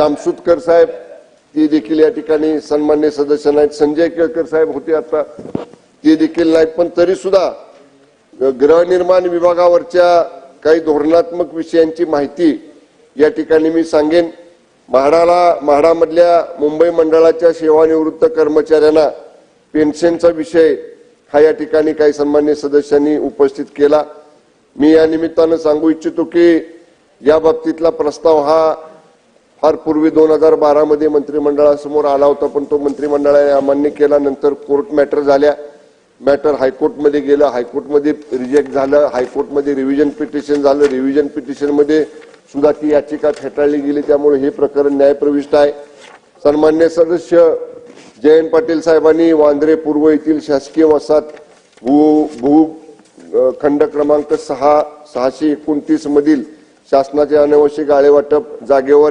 जामसुदकर साहेब ते देखील या ठिकाणी सन्मान्य सदस्य नाहीत. संजय केळकर साहेब होते आता. ते देखील नाहीत पण तरी सुद्धा गृहनिर्माण विभागावरच्या काही धोरणात्मक विषयांची माहिती या ठिकाणी मी सांगेन. म्हाडाला म्हाडामधल्या मुंबई मंडळाच्या सेवानिवृत्त कर्मचाऱ्यांना पेन्शनचा विषय हा या ठिकाणी काही सन्मान्य सदस्यांनी उपस्थित केला. मी या निमित्तानं सांगू इच्छितो की या बाबतीतला प्रस्ताव हा फार पूर्वी दोन हजार बारामध्ये मंत्रिमंडळासमोर आला होता पण तो मंत्रिमंडळाने अमान्य केला नंतर कोर्ट मॅटर झाल्या. मॅटर हायकोर्टमध्ये गेलं हायकोर्टमध्ये रिजेक्ट झालं हायकोर्टमध्ये रिव्हिजन पिटिशन झालं. रिव्हिजन पिटिशनमध्ये सुद्धा ती याचिका फेटाळली गेली त्यामुळे हे प्रकरण न्यायप्रविष्ट आहे. सन्मान्य सदस्य जयंत पाटील साहेबांनी वांद्रे पूर्व येथील शासकीय वसाहत भू भू खंड क्रमांक सहा सहाशे एकोणतीस मधील शासनाचे अनावश्यक आळेवाटप जागेवर